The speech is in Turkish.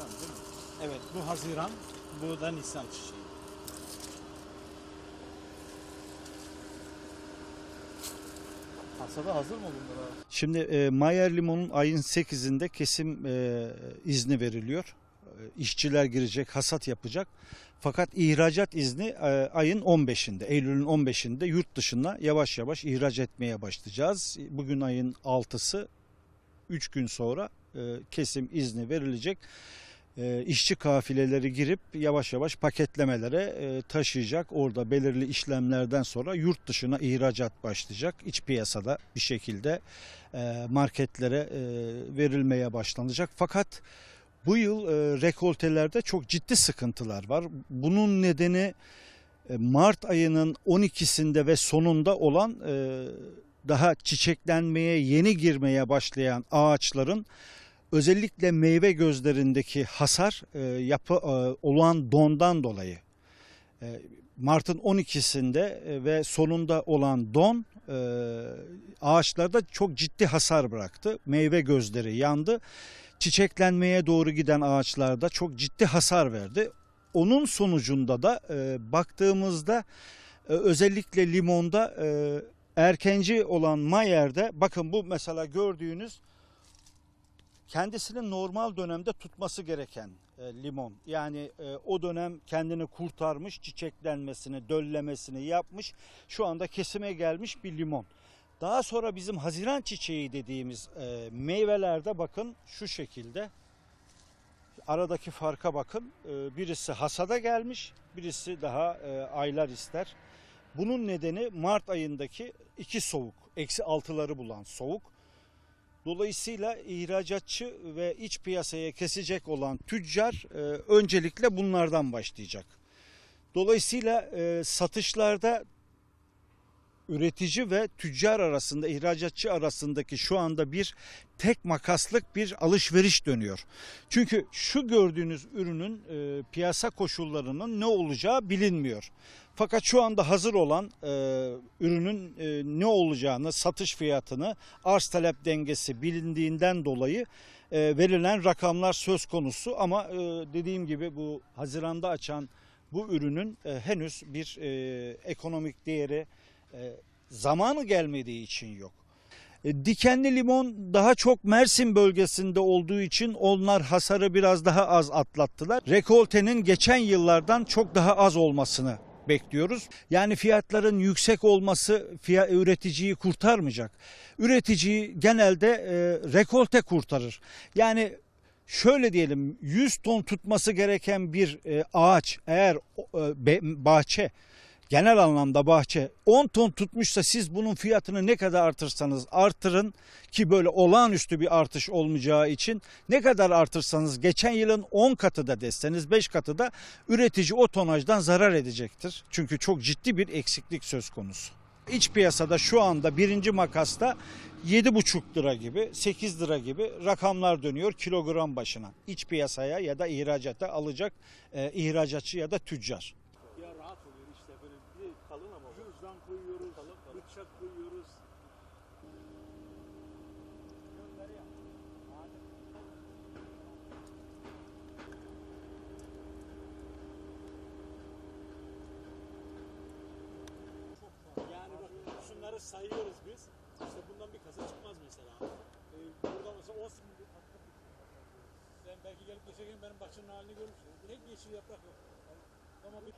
değil mi? Evet bu Haziran, bu da Nisan çiçeği. Hasada hazır mı bunlar abi? Şimdi e, Mayer limonun ayın 8'inde kesim e, izni veriliyor. E, işçiler girecek, hasat yapacak. Fakat ihracat izni e, ayın 15'inde, Eylül'ün 15'inde yurt dışına yavaş yavaş ihraç etmeye başlayacağız. Bugün ayın 6'sı, 3 gün sonra e, kesim izni verilecek. E, işçi kafileleri girip yavaş yavaş paketlemelere e, taşıyacak. Orada belirli işlemlerden sonra yurt dışına ihracat başlayacak. İç piyasada bir şekilde e, marketlere e, verilmeye başlanacak. Fakat bu yıl rekoltelerde çok ciddi sıkıntılar var. Bunun nedeni Mart ayının 12'sinde ve sonunda olan daha çiçeklenmeye yeni girmeye başlayan ağaçların özellikle meyve gözlerindeki hasar e, yapı e, olan dondan dolayı. E, Mart'ın 12'sinde e, ve sonunda olan don e, ağaçlarda çok ciddi hasar bıraktı. Meyve gözleri yandı. Çiçeklenmeye doğru giden ağaçlarda çok ciddi hasar verdi. Onun sonucunda da e, baktığımızda e, özellikle limonda e, erkenci olan Mayer'de bakın bu mesela gördüğünüz kendisini normal dönemde tutması gereken e, limon. Yani e, o dönem kendini kurtarmış, çiçeklenmesini, döllemesini yapmış. Şu anda kesime gelmiş bir limon. Daha sonra bizim Haziran çiçeği dediğimiz e, meyvelerde bakın şu şekilde. Aradaki farka bakın. E, birisi hasada gelmiş, birisi daha e, aylar ister. Bunun nedeni Mart ayındaki iki soğuk, eksi altıları bulan soğuk. Dolayısıyla ihracatçı ve iç piyasaya kesecek olan tüccar e, öncelikle bunlardan başlayacak. Dolayısıyla e, satışlarda üretici ve tüccar arasında, ihracatçı arasındaki şu anda bir tek makaslık bir alışveriş dönüyor. Çünkü şu gördüğünüz ürünün e, piyasa koşullarının ne olacağı bilinmiyor. Fakat şu anda hazır olan e, ürünün e, ne olacağını, satış fiyatını, arz talep dengesi bilindiğinden dolayı e, verilen rakamlar söz konusu. Ama e, dediğim gibi bu Haziran'da açan bu ürünün e, henüz bir e, ekonomik değeri e, zamanı gelmediği için yok. E, Dikenli limon daha çok Mersin bölgesinde olduğu için onlar hasarı biraz daha az atlattılar. Rekoltenin geçen yıllardan çok daha az olmasını bekliyoruz. Yani fiyatların yüksek olması fiyat, üreticiyi kurtarmayacak. Üreticiyi genelde e, rekolte kurtarır. Yani şöyle diyelim 100 ton tutması gereken bir e, ağaç eğer e, bahçe genel anlamda bahçe 10 ton tutmuşsa siz bunun fiyatını ne kadar artırsanız artırın ki böyle olağanüstü bir artış olmayacağı için ne kadar artırsanız geçen yılın 10 katı da deseniz 5 katı da üretici o tonajdan zarar edecektir. Çünkü çok ciddi bir eksiklik söz konusu. İç piyasada şu anda birinci makasta 7,5 lira gibi 8 lira gibi rakamlar dönüyor kilogram başına. İç piyasaya ya da ihracata alacak e, ihracatçı ya da tüccar. Sayıyoruz biz. İşte bundan bir kasa çıkmaz mesela. Ee, buradan mesela 10 Sen belki gelip geçerken benim bahçenin halini görmüşsün. Tek yeşil yaprak yok. Ama bir